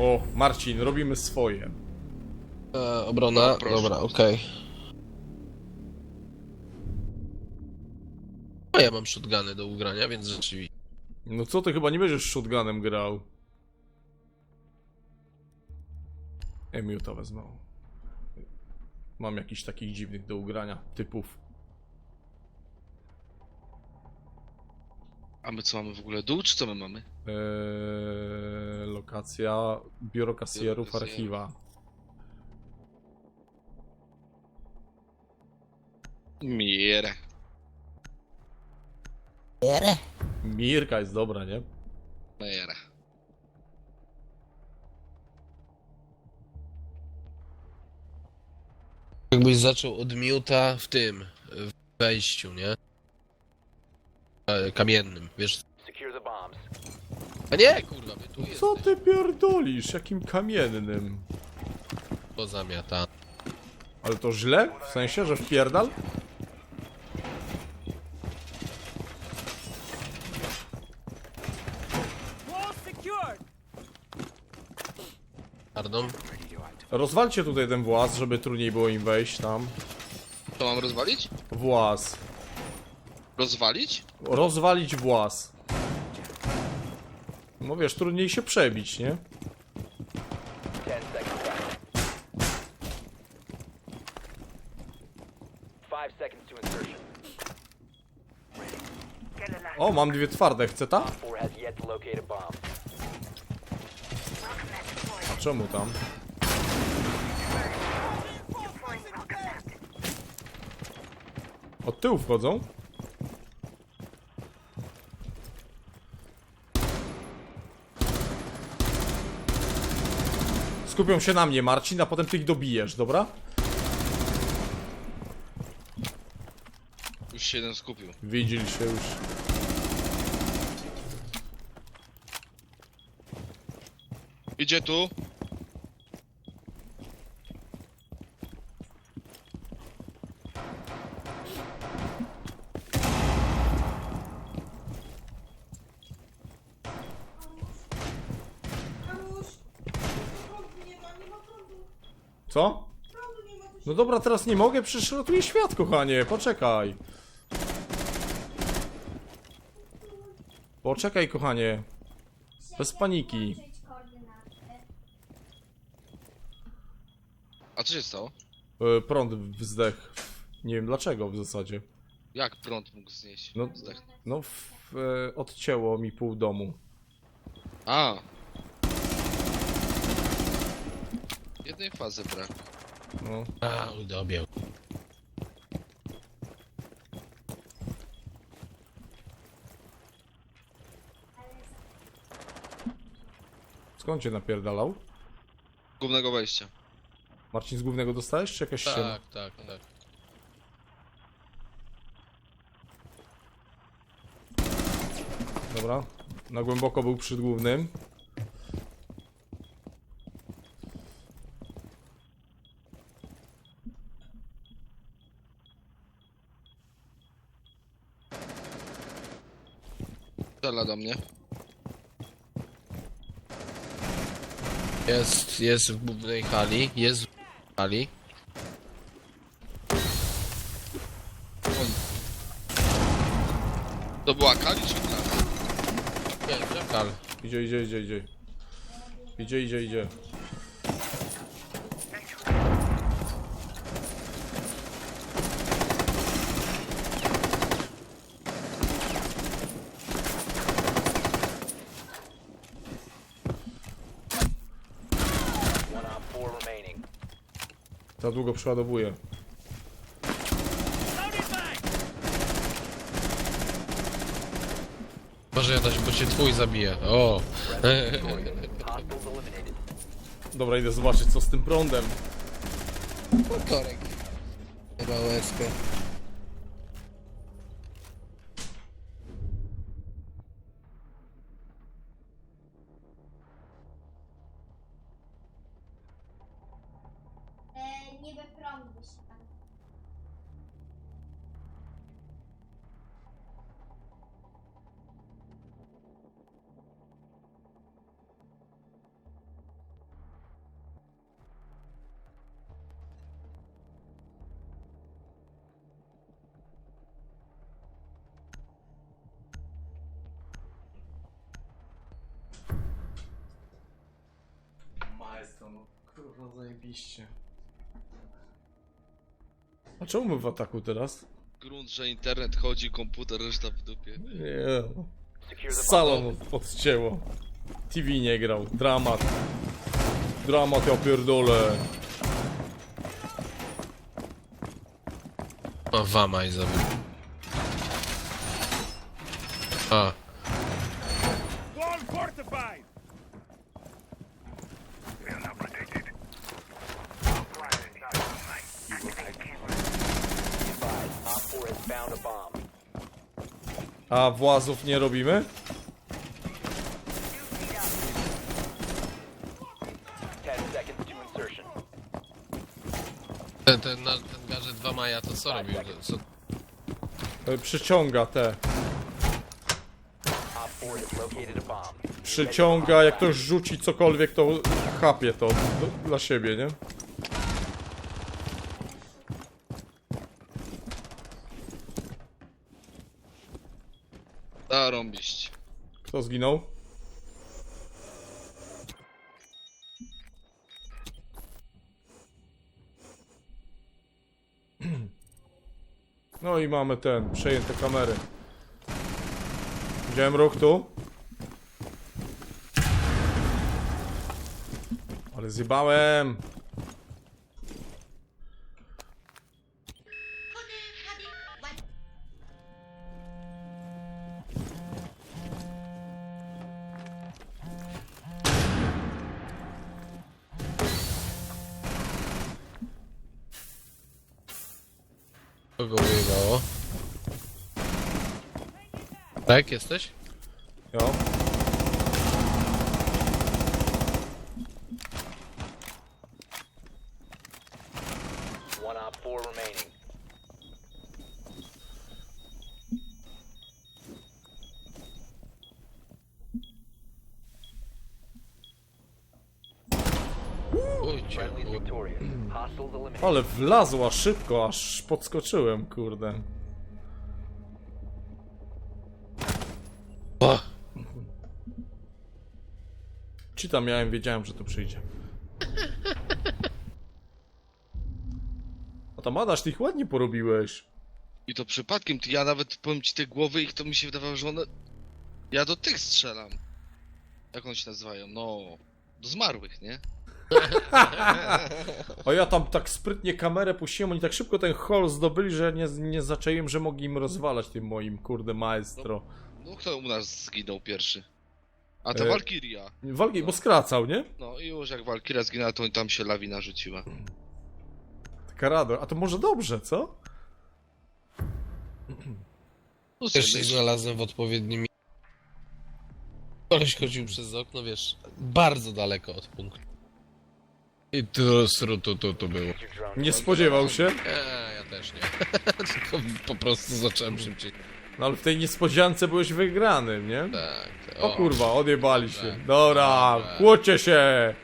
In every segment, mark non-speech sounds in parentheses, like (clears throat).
O, Marcin, robimy swoje. E, obrona, No, proszę. dobra, okej. No ja mam shotguny do ugrania, więc rzeczywiście. No co ty chyba nie będziesz shotgunem grał? Emiuta wezmę. Mam jakiś takich dziwnych do ugrania typów. A my co mamy w ogóle? Dół czy co my mamy? Eee, lokacja biuro kasjerów, Biuro kasjerów. archiwa. Mierę. Mirka jest dobra, nie? Mierę. Jakbyś zaczął od miuta w tym, w wejściu, nie? Kamiennym, wiesz? A nie, kurwa, my tu jest Co ty pierdolisz? Jakim kamiennym? pozamiata. Ale to źle? W sensie, że wpierdal? Pardon? Rozwalcie tutaj ten włas, żeby trudniej było im wejść tam. To mam rozwalić? Włas. Rozwalić? Rozwalić włas. No wiesz, trudniej się przebić, nie? Ten seconds left. Five seconds to insertion. O, mam dwie twarde, chce ta? Four has yet to locate a bomb. A czemu tam? Od tyłu wchodzą? Skupią się na mnie, Marcin, a potem ty ich dobijesz, dobra? Już się jeden skupił. Widzieli się już. Idzie tu. Kamuś, prądu nie ma, nie ma prądu. Co? No dobra, teraz nie mogę, przecież ratuję świat, kochanie, poczekaj. Poczekaj, kochanie. Bez paniki. A co się stało? E, prąd wzdech. Nie wiem dlaczego w zasadzie. Jak prąd mógł znieść? No, Zdech. no w, e, odcięło mi pół domu. A. Jednej fazy brak. No. A, udobiał. Skąd cię napierdalał? Głównego wejścia. Marcin z głównego dostałeś, czy jakaś ściana? Tak, tak, tak. Dobra. Na głęboko był przy głównym. Strzela do mnie. Jest, jest w głównej hali, jest w hali. To była Kali czy Kali? Nie, Jackal. Idzie, idzie, idzie, idzie. Idzie, idzie, idzie. One on four remaining. Za długo przeładowuje. Może jadać, bo cię twój zabije. O! Dobra, idę zobaczyć co z tym prądem. Korek. Chyba łezkę. To, no kurwa zajebiście. A czemu my w ataku teraz? Grunt, że internet chodzi, komputer, reszta w dupie. Nie. no. Salon od- odcięło. TV nie grał. Dramat. Dramat, ja pierdolę. O, Wamaj zabił. A włazów nie robimy? 10 seconds to insertion. ten, ten, na- ten gadżet Wamaja to co robił? Co, E, Przyciąga te. Op 4 has located a bomb. Przyciąga, jak ktoś rzuci cokolwiek, to chapie to dla siebie, nie? Kto zginął? (clears throat) No i mamy ten, przejęte kamery. Widziałem ruch tu. Ale zjebałem. Kogo ujebało? Tak, jesteś? Jo. Ale wlazła szybko, aż podskoczyłem, kurde. Ci tam miałem, wiedziałem, że tu przyjdzie. A tam Adaś, ty ich ładnie porobiłeś. I to przypadkiem, ty, ja nawet powiem ci te głowy ich to mi się wydawało, że one... Ja do tych strzelam. Jak one się nazywają? No... Do zmarłych, nie? (laughs) A ja tam tak sprytnie kamerę puściłem, oni tak szybko ten hol zdobyli, że nie, nie zaczęłem, że mogli im rozwalać tym moim, kurde, maestro. No kto u nas zginął pierwszy? A ta E. Walkiria. Walki, bo skracał, nie? No i już jak Walkiria zginęła, to tam się lawina rzuciła. Taka rado. A to może dobrze, co? też się znalazłem w odpowiednim... Koleś chodził przez okno, wiesz, bardzo daleko od punktu. I tu, sru, tu, tu, tu było. Nie spodziewał się. Eee, ja też nie. (laughs) Tylko po prostu zacząłem szybciej. No ale w tej niespodziance byłeś wygranym, nie? Tak. O kurwa, odjebali się. Tak. Dobra, Dobra. kłóćcie się!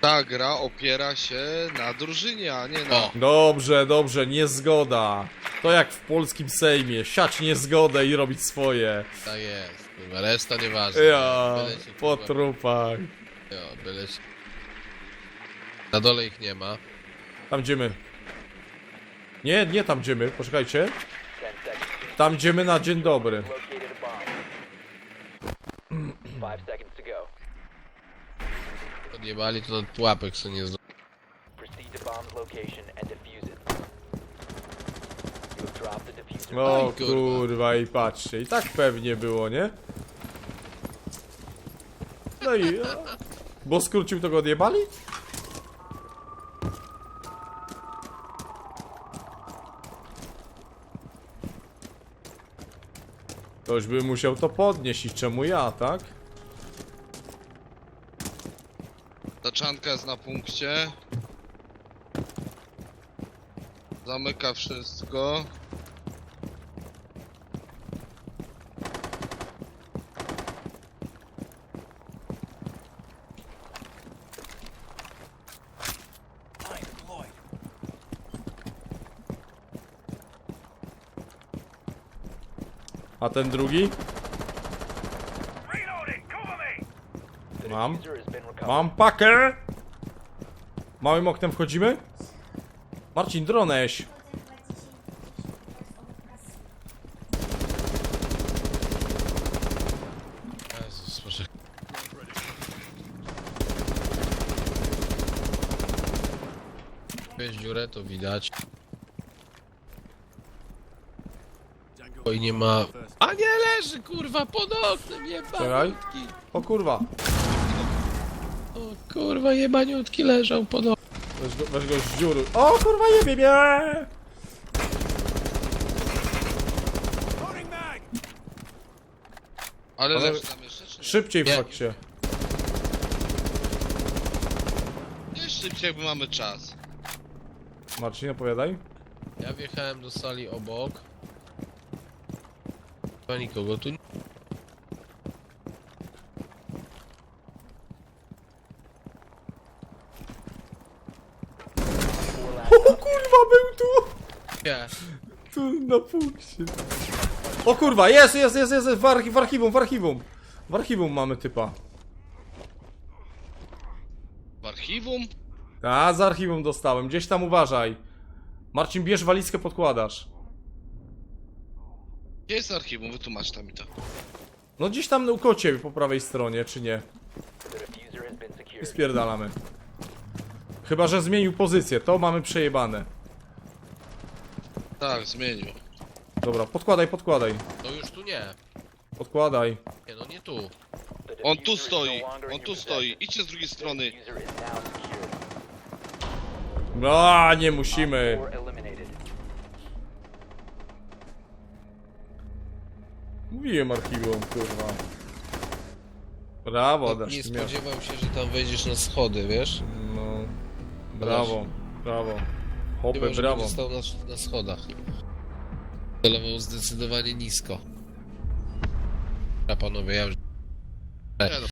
Ta gra opiera się na drużynie, a nie na... O. Dobrze, dobrze, niezgoda. To jak w polskim Sejmie, siać niezgodę i robić swoje. Tak jest, kurwa, reszta nieważna. Ja, Byle się, po kurwa, trupach. ja, byle się... Na dole ich nie ma. Tam idziemy. Nie, nie tam idziemy, poczekajcie. 10 seconds. Tam idziemy na dzień dobry. Located a bomb. 5 seconds to go. Odjebali to na łapek co nie. O kurwa. kurwa i patrzcie, i tak pewnie było, nie? No i... Bo skrócił to go odjebali? Ktoś by musiał to podnieść i czemu ja, tak? Taczanka jest na punkcie. Zamyka wszystko. A ten drugi? Mam. Mam pakę! Małym oknem wchodzimy? Marcin, droneś! Potem chyba 10 Jezus, dziurę, to widać. Oj, nie ma... A nie leży, kurwa, pod oknem, jebaniutki. O kurwa, O kurwa, jebaniutki leżał pod oknem. weź go, weź go z dziury. O kurwa, jebie mnie! Ale leży tam jeszcze, czy? Szybciej Nie. wchodźcie. Nie szybciej, jakby mamy czas. Marcin, opowiadaj. Ja wjechałem do sali obok. Chyba nikogo tu nie... O kurwa, był tu! Nie. Tu na punkcie. O kurwa, jest, jest, jest, jest, w, archi w archiwum, w archiwum. W archiwum mamy typa. W archiwum? A, z archiwum dostałem, gdzieś tam uważaj. Marcin, bierz walizkę, podkładasz. Gdzie jest archiwum? Wytłumacz tam mi to. No gdzieś tam u ciebie po prawej stronie, czy nie? I spierdalamy. Chyba, że zmienił pozycję, to mamy przejebane. Tak, zmienił. Dobra, podkładaj, podkładaj. To już tu nie. Podkładaj. Nie, no nie tu. On tu stoi, no on tu stoi. Idźcie z drugiej strony. A, nie musimy. Mówiłem archiwum, kurwa. Brawo, nie dasz mi spodziewał się, że tam wejdziesz na schody, wiesz? No. Brawo, brawo. Hopy, Chyba, że brawo. będzie stał na, na schodach. Celował zdecydowanie nisko. A panowie, ja już... Nie no,